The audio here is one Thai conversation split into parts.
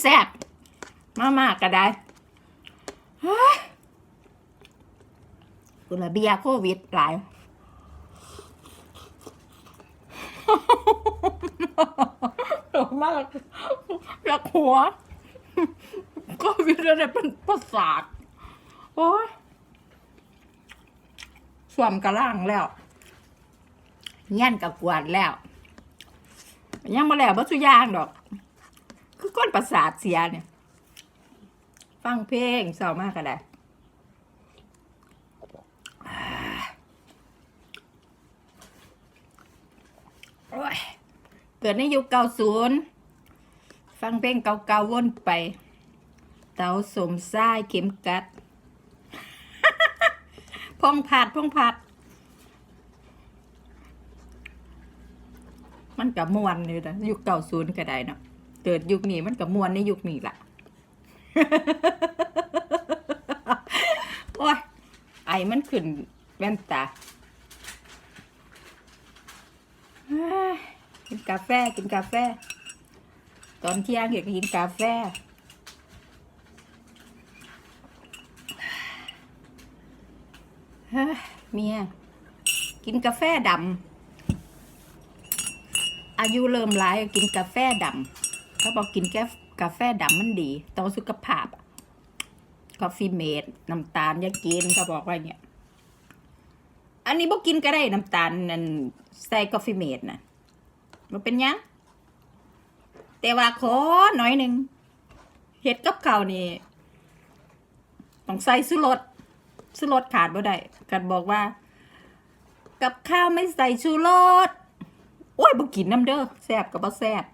แซ่บมามากก็ได้เฮ้ยกุละเบียร์โควิดหลายโดมากอยากหัวก็วิทย์อะไรเป็นประสาทโอ้ยสวมกระล่างแล้วเงี้ยนกับกวาดแล้ว ยังมาแล้วบัสุยางดอก ก้นประสาทเสียเนี่ย ฟังเพลงเศร้ามากก็ได้โอ้ยเกิดในยุคเก้าศูนย์ฟังเพลงเก่าๆวนไป เตาสมทรายเข็มกัด พงผัดพงผัด มันกับมวนเลยนะยุคเก่าศูนย์ก็ได้เนาะ เกิดยุคนี้มันกับมวนในยุคนี้ล่ะโอ้ยไอมันขึ้นแว่นตากินกาแฟกินกาแฟ ตอนเที่ยงอยากกินกาแฟเฮ้ยเมียกินกาแฟดำอายุเริ่มร้ายกินกาแฟดำ เขาบอกกินแก้กาแฟดำมันดีต่อสุขภาพกาแฟเมดน้ำตาลอย่ากินเขาบอกว่าเนี่ยอันนี้บอกกินก็ได้น้ำตาลนั่นใส่กาแฟเมดนะมันเป็นยังแต่ว่าขอหน่อยหนึ่งเห็ดกับข้าวนี่ต้องใส่สุรสสุรสขาดบ่ได้กันบอกว่า กับข้าวไม่ใส่ชูรสโอ้ยบ่กินน้ำเด้อแซ่บกับบ่แซ่บ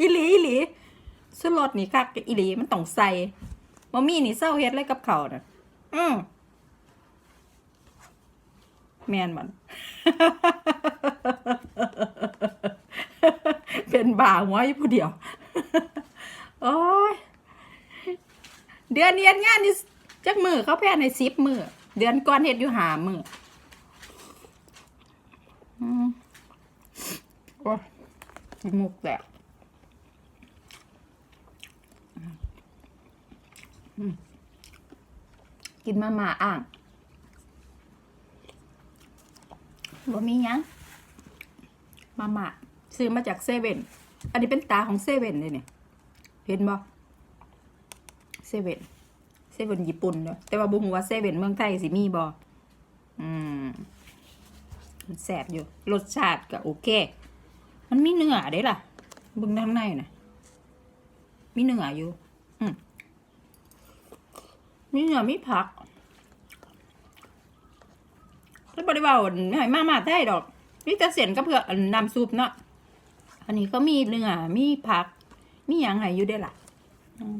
อีหลีอีหลีสุรสนี่คักอีหลีมันต้องใส่บ่มีนี่เศร้าเฮ็ดอะไรกับเขาน่ะ อืมแมนมัน เป็นบ่าหัวอยู่ผู้เดียว โอ้ย เดือนเนียนงานนี่จักมือเขาแพ้ในสิบมือ เดือนก่อนเฮ็ดอยู่หามืออืม มูกแตกอืมกินมาม่าอ่างบ่มียังมาม่าซื้อมาจากเซเว่น อันนี้เป็นตาของเซเว่นเลยเนี่ย เห็นบ่เซเว่น เซเว่นญี่ปุ่นเนาะแต่ว่าบ่ฮู้ว่าเซเว่นเมืองไทยสิมีบ่อืมมันแสบอยู่ รสชาติก็โอเค มันมีเนื้อเด้ล่ะเบึงด้านในนะมีเนื้ออยู่ อืมมีเนื้อมีผักแล้วบริวารให้มามาได้ดอกนี่จะเสียนก็เพื่ออันน้ำซุปเนาะอันนี้ก็มีเนื้อมีผัก มีอย่างไรอยู่ได้ล่ะ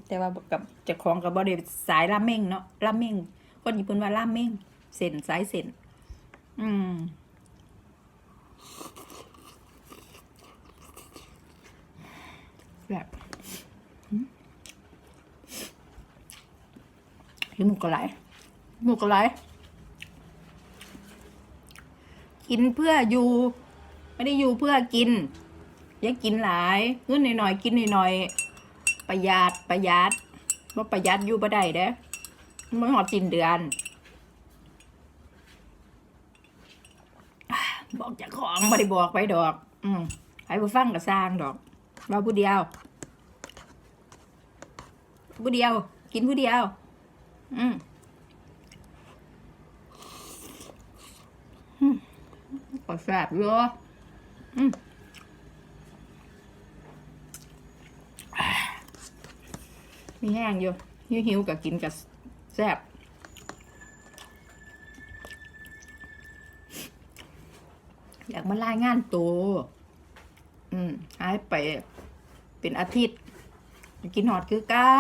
แต่ว่ากับเจ้าของกับบริสายราเม่งเนาะราเม่งคนญี่ปุ่นว่าราเม่งเส้นสายเส้นอืม แบบหิวหมูกระไหลหมูกระไหลกินเพื่ออยู่ ไม่ได้อยู่เพื่อกิน อย่ากินหลายเงินหน่อยๆกินหน่อยๆประหยัดประหยัดว่าประหยัดอยู่บ่ได้เด้มันหอดจินเดือนบอกจากของไม่ได้บอกไปดอก อืมให้ผู้ฟังก็สร้างดอก เราผู้เดียว ผู้เดียว กินผู้เดียว อืมอืมก็แซ่บอยู่อืมมีแห้งอยู่หิวหิวๆกับกินกับแซ่บอยากมารายงานตัว อืมหายไป เป็นอาทิตย์ กินหอดคือเก้า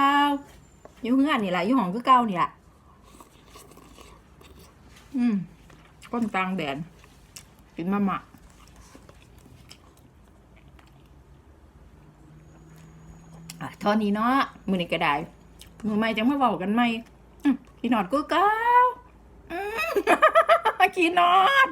อยู่เฮือนนี่แหละอยู่ห้องคือเก้านี่แหละอืมก้นกลางแดน กินมามักอะท่านี้เนาะมือนี้ก็ได้มือไม่จังมาเว้ากันไหมอืมกินหอดคือเก้าอืมกินอด